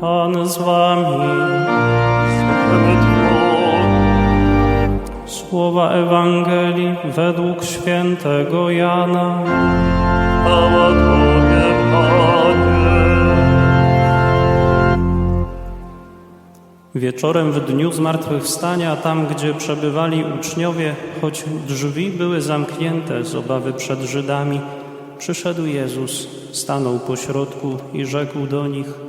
Pan z wami. Słowa Ewangelii według świętego Jana. Chwała Tobie, Panie. Wieczorem w dniu zmartwychwstania, tam gdzie przebywali uczniowie, choć drzwi były zamknięte z obawy przed Żydami, przyszedł Jezus, stanął pośrodku i rzekł do nich: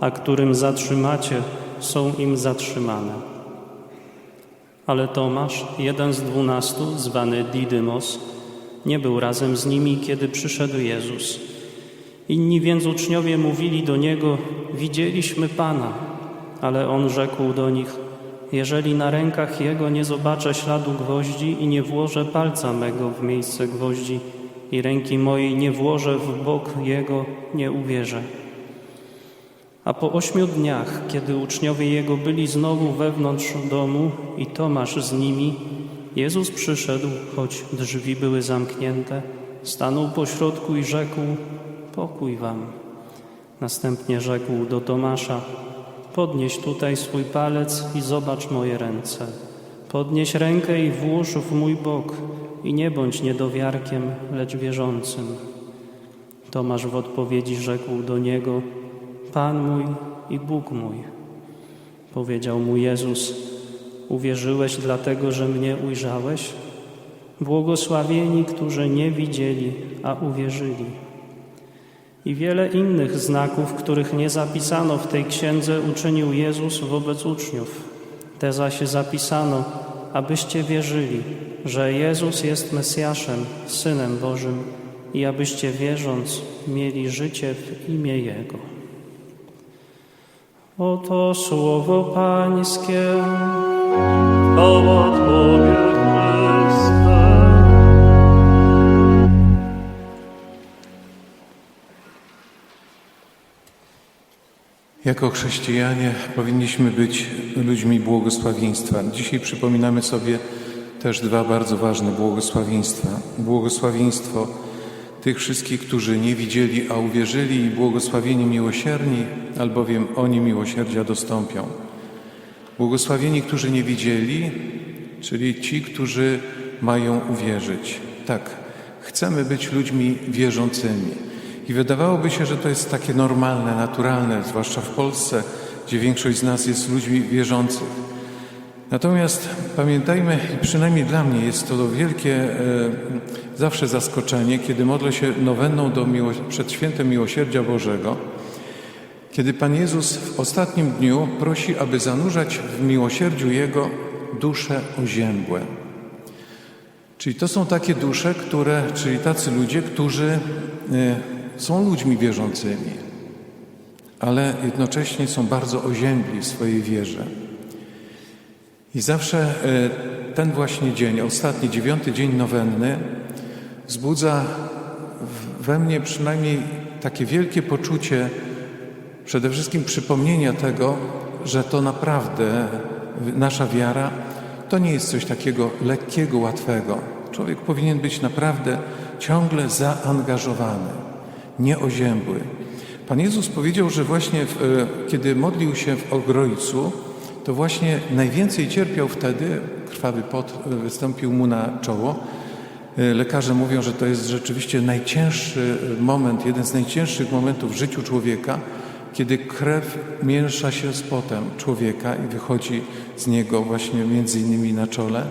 a którym zatrzymacie, są im zatrzymane. Ale Tomasz, jeden z dwunastu, zwany Didymos, nie był razem z nimi, kiedy przyszedł Jezus. Inni więc uczniowie mówili do niego: Widzieliśmy Pana. Ale on rzekł do nich: Jeżeli na rękach jego nie zobaczę śladu gwoździ i nie włożę palca mego w miejsce gwoździ i ręki mojej nie włożę w bok jego, nie uwierzę. A po ośmiu dniach, kiedy uczniowie jego byli znowu wewnątrz domu i Tomasz z nimi, Jezus przyszedł, choć drzwi były zamknięte, stanął pośrodku i rzekł: Pokój wam. Następnie rzekł do Tomasza: Podnieś tutaj swój palec i zobacz moje ręce. Podnieś rękę i włóż w mój bok i nie bądź niedowiarkiem, lecz wierzącym. Tomasz w odpowiedzi rzekł do niego: Pan mój i Bóg mój. Powiedział mu Jezus: Uwierzyłeś dlatego, że mnie ujrzałeś? Błogosławieni, którzy nie widzieli, a uwierzyli. I wiele innych znaków, których nie zapisano w tej księdze, uczynił Jezus wobec uczniów. Te zaś zapisano, abyście wierzyli, że Jezus jest Mesjaszem, Synem Bożym i abyście wierząc mieli życie w imię Jego. Oto słowo Pańskie. Chwała Tobie, Chryste. Jako chrześcijanie powinniśmy być ludźmi błogosławieństwa. Dzisiaj przypominamy sobie też dwa bardzo ważne błogosławieństwa. Błogosławieństwo tych wszystkich, którzy nie widzieli, a uwierzyli i błogosławieni miłosierni, albowiem oni miłosierdzia dostąpią. Błogosławieni, którzy nie widzieli, czyli ci, którzy mają uwierzyć. Tak, chcemy być ludźmi wierzącymi. I wydawałoby się, że to jest takie normalne, naturalne, zwłaszcza w Polsce, gdzie większość z nas jest ludźmi wierzących. Natomiast pamiętajmy, przynajmniej dla mnie jest to wielkie e, zawsze zaskoczenie, kiedy modlę się nowenną do przed świętem miłosierdzia Bożego, kiedy Pan Jezus w ostatnim dniu prosi, aby zanurzać w miłosierdziu Jego dusze oziębłe. Czyli to są takie dusze, które, czyli tacy ludzie, którzy e, są ludźmi wierzącymi, ale jednocześnie są bardzo oziębli w swojej wierze. I zawsze e, ten właśnie dzień, ostatni, dziewiąty dzień nowenny, wzbudza we mnie przynajmniej takie wielkie poczucie, przede wszystkim przypomnienia tego, że to naprawdę nasza wiara to nie jest coś takiego lekkiego, łatwego. Człowiek powinien być naprawdę ciągle zaangażowany, nieoziębły. Pan Jezus powiedział, że właśnie w, e, kiedy modlił się w Ogrojcu, to właśnie najwięcej cierpiał wtedy, krwawy pot e, wystąpił mu na czoło. E, Lekarze mówią, że to jest rzeczywiście najcięższy moment, jeden z najcięższych momentów w życiu człowieka, kiedy krew miesza się z potem człowieka i wychodzi z niego właśnie między innymi na czole.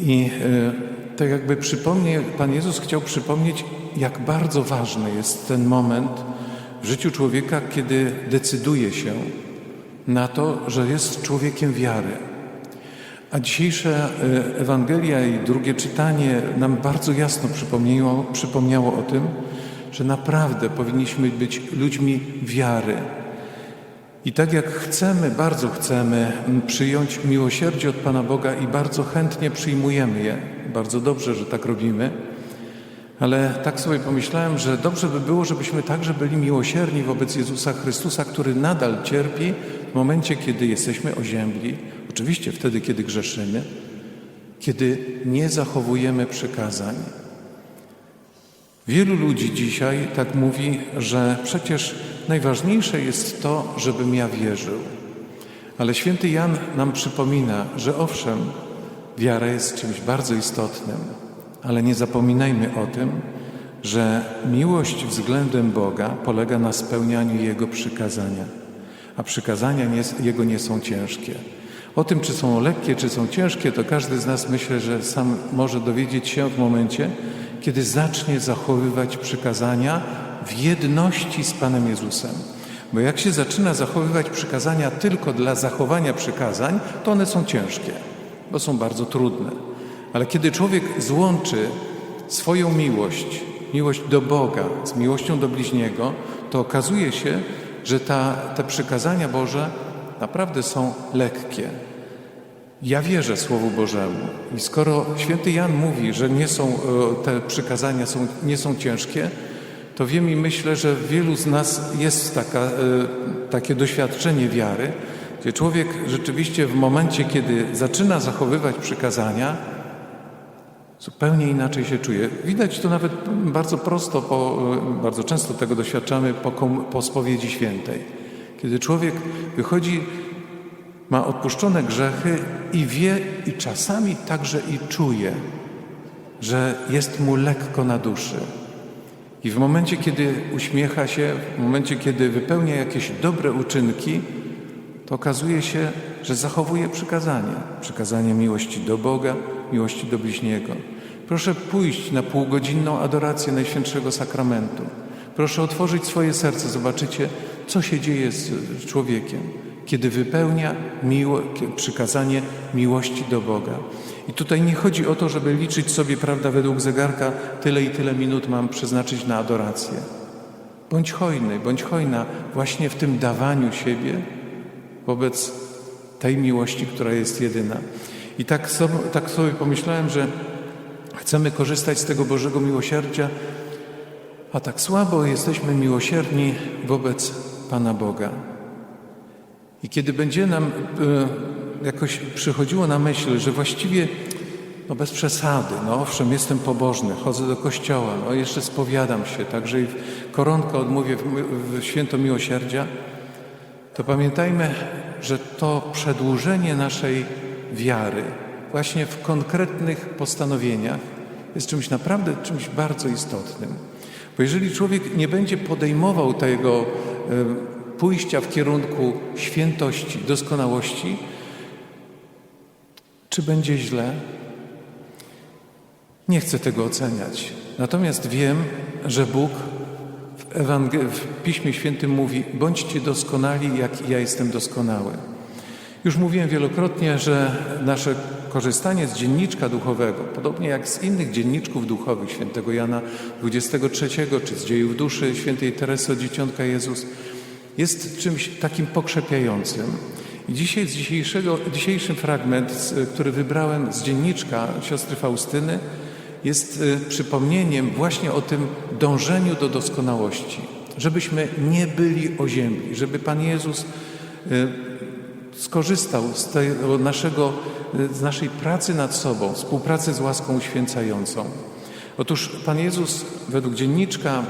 I e, tak jakby przypomnie, Pan Jezus chciał przypomnieć, jak bardzo ważny jest ten moment w życiu człowieka, kiedy decyduje się na to, że jest człowiekiem wiary. A dzisiejsza e, Ewangelia i drugie czytanie nam bardzo jasno przypomniało, przypomniało o tym, że naprawdę powinniśmy być ludźmi wiary. I tak jak chcemy, bardzo chcemy przyjąć miłosierdzie od Pana Boga i bardzo chętnie przyjmujemy je, bardzo dobrze, że tak robimy, ale tak sobie pomyślałem, że dobrze by było, żebyśmy także byli miłosierni wobec Jezusa Chrystusa, który nadal cierpi w momencie, kiedy jesteśmy oziębli, oczywiście wtedy, kiedy grzeszymy, kiedy nie zachowujemy przykazań. Wielu ludzi dzisiaj tak mówi, że przecież najważniejsze jest to, żebym ja wierzył. Ale święty Jan nam przypomina, że owszem, wiara jest czymś bardzo istotnym, ale nie zapominajmy o tym, że miłość względem Boga polega na spełnianiu Jego przykazania, a przykazania nie, Jego nie są ciężkie. O tym, czy są lekkie, czy są ciężkie, to każdy z nas myślę, że sam może dowiedzieć się w momencie, kiedy zacznie zachowywać przykazania w jedności z Panem Jezusem. Bo jak się zaczyna zachowywać przykazania tylko dla zachowania przykazań, to one są ciężkie, bo są bardzo trudne. Ale kiedy człowiek złączy swoją miłość, miłość do Boga z miłością do bliźniego, to okazuje się, że ta, te przykazania Boże naprawdę są lekkie. Ja wierzę Słowu Bożemu i skoro święty Jan mówi, że nie są, e, te przykazania są, nie są ciężkie, to wiem i myślę, że wielu z nas jest taka, e, takie doświadczenie wiary, gdzie człowiek rzeczywiście w momencie, kiedy zaczyna zachowywać przykazania, zupełnie inaczej się czuje. Widać to nawet bardzo prosto, po, bardzo często tego doświadczamy po, po spowiedzi świętej. Kiedy człowiek wychodzi ma odpuszczone grzechy i wie, i czasami także i czuje, że jest mu lekko na duszy. I w momencie, kiedy uśmiecha się, w momencie, kiedy wypełnia jakieś dobre uczynki, to okazuje się, że zachowuje przykazanie. Przykazanie miłości do Boga, miłości do bliźniego. Proszę pójść na półgodzinną adorację Najświętszego Sakramentu. Proszę otworzyć swoje serce, zobaczycie, co się dzieje z człowiekiem kiedy wypełnia miło, przykazanie miłości do Boga. I tutaj nie chodzi o to, żeby liczyć sobie, prawda, według zegarka, tyle i tyle minut mam przeznaczyć na adorację. Bądź hojny, bądź hojna właśnie w tym dawaniu siebie wobec tej miłości, która jest jedyna. I tak sobie, tak sobie pomyślałem, że chcemy korzystać z tego Bożego miłosierdzia, a tak słabo jesteśmy miłosierni wobec Pana Boga. I kiedy będzie nam e, jakoś przychodziło na myśl, że właściwie no bez przesady, no owszem, jestem pobożny, chodzę do kościoła, no jeszcze spowiadam się, także i koronkę odmówię w święto miłosierdzia, to pamiętajmy, że to przedłużenie naszej wiary właśnie w konkretnych postanowieniach jest czymś naprawdę czymś bardzo istotnym. Bo jeżeli człowiek nie będzie podejmował tego e, pójścia w kierunku świętości, doskonałości, czy będzie źle? Nie chcę tego oceniać. Natomiast wiem, że Bóg w, Ewangel- w Piśmie Świętym mówi: bądźcie doskonali, jak ja jestem doskonały. Już mówiłem wielokrotnie, że nasze korzystanie z dzienniczka duchowego, podobnie jak z innych dzienniczków duchowych świętego Jana XXIII czy z dziejów duszy świętej Teresy od Dzieciątka Jezus, jest czymś takim pokrzepiającym. I dzisiaj z dzisiejszego, dzisiejszy fragment, który wybrałem z dzienniczka siostry Faustyny, jest y, przypomnieniem właśnie o tym dążeniu do doskonałości, żebyśmy nie byli oziębli, żeby Pan Jezus y, skorzystał z tego naszego, z naszej pracy nad sobą, współpracy z łaską uświęcającą. Otóż Pan Jezus według dzienniczka,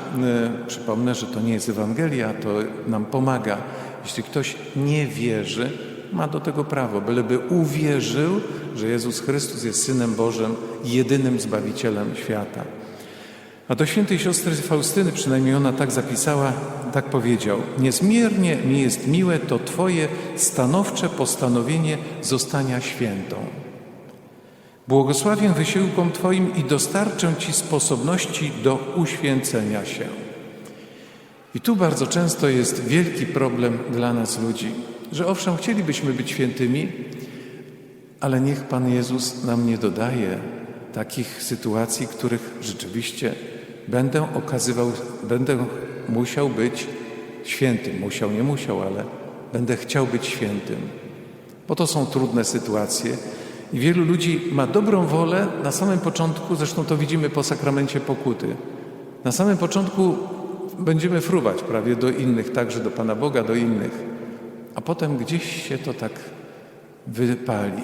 y, przypomnę, że to nie jest Ewangelia, to nam pomaga. Jeśli ktoś nie wierzy, ma do tego prawo, byleby uwierzył, że Jezus Chrystus jest Synem Bożym, jedynym Zbawicielem świata. A do świętej siostry Faustyny, przynajmniej ona tak zapisała, tak powiedział: Niezmiernie mi jest miłe to Twoje stanowcze postanowienie zostania świętą. Błogosławię wysiłkom Twoim i dostarczę Ci sposobności do uświęcenia się. I tu bardzo często jest wielki problem dla nas ludzi, że owszem, chcielibyśmy być świętymi, ale niech Pan Jezus nam nie dodaje takich sytuacji, których rzeczywiście będę okazywał, będę musiał być świętym. Musiał, nie musiał, ale będę chciał być świętym. Bo to są trudne sytuacje i wielu ludzi ma dobrą wolę na samym początku, zresztą to widzimy po sakramencie pokuty. Na samym początku będziemy fruwać prawie do innych, także do Pana Boga, do innych, a potem gdzieś się to tak wypali.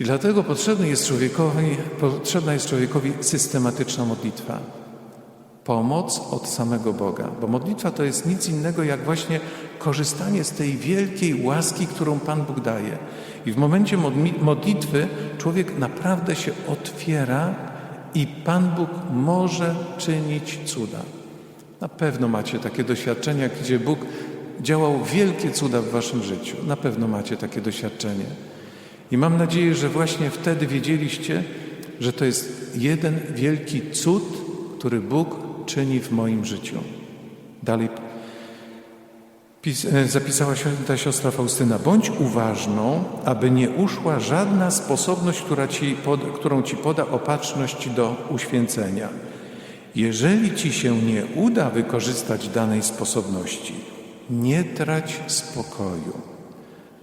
I dlatego potrzebny jest człowiekowi, potrzebna jest człowiekowi systematyczna modlitwa. Pomoc od samego Boga, bo modlitwa to jest nic innego jak właśnie korzystanie z tej wielkiej łaski, którą Pan Bóg daje. I w momencie modli- modlitwy człowiek naprawdę się otwiera i Pan Bóg może czynić cuda. Na pewno macie takie doświadczenia, gdzie Bóg działał wielkie cuda w waszym życiu. Na pewno macie takie doświadczenie. I mam nadzieję, że właśnie wtedy wiedzieliście, że to jest jeden wielki cud, który Bóg czyni w moim życiu. Dalej e, zapisała święta siostra Faustyna. Bądź uważną, aby nie uszła żadna sposobność, która ci pod, którą ci poda opatrzność do uświęcenia. Jeżeli ci się nie uda wykorzystać danej sposobności, nie trać spokoju,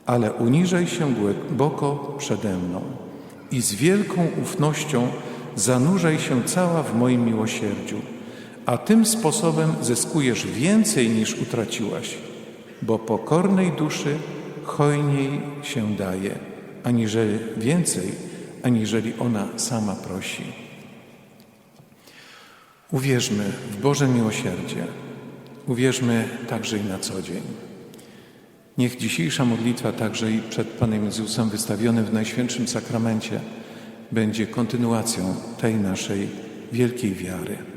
ale uniżaj się głęboko przede mną i z wielką ufnością zanurzaj się cała w moim miłosierdziu, a tym sposobem zyskujesz więcej niż utraciłaś, bo pokornej duszy hojniej się daje, aniżeli więcej, aniżeli ona sama prosi. Uwierzmy w Boże miłosierdzie. Uwierzmy także i na co dzień. Niech dzisiejsza modlitwa także i przed Panem Jezusem wystawionym w Najświętszym Sakramencie będzie kontynuacją tej naszej wielkiej wiary.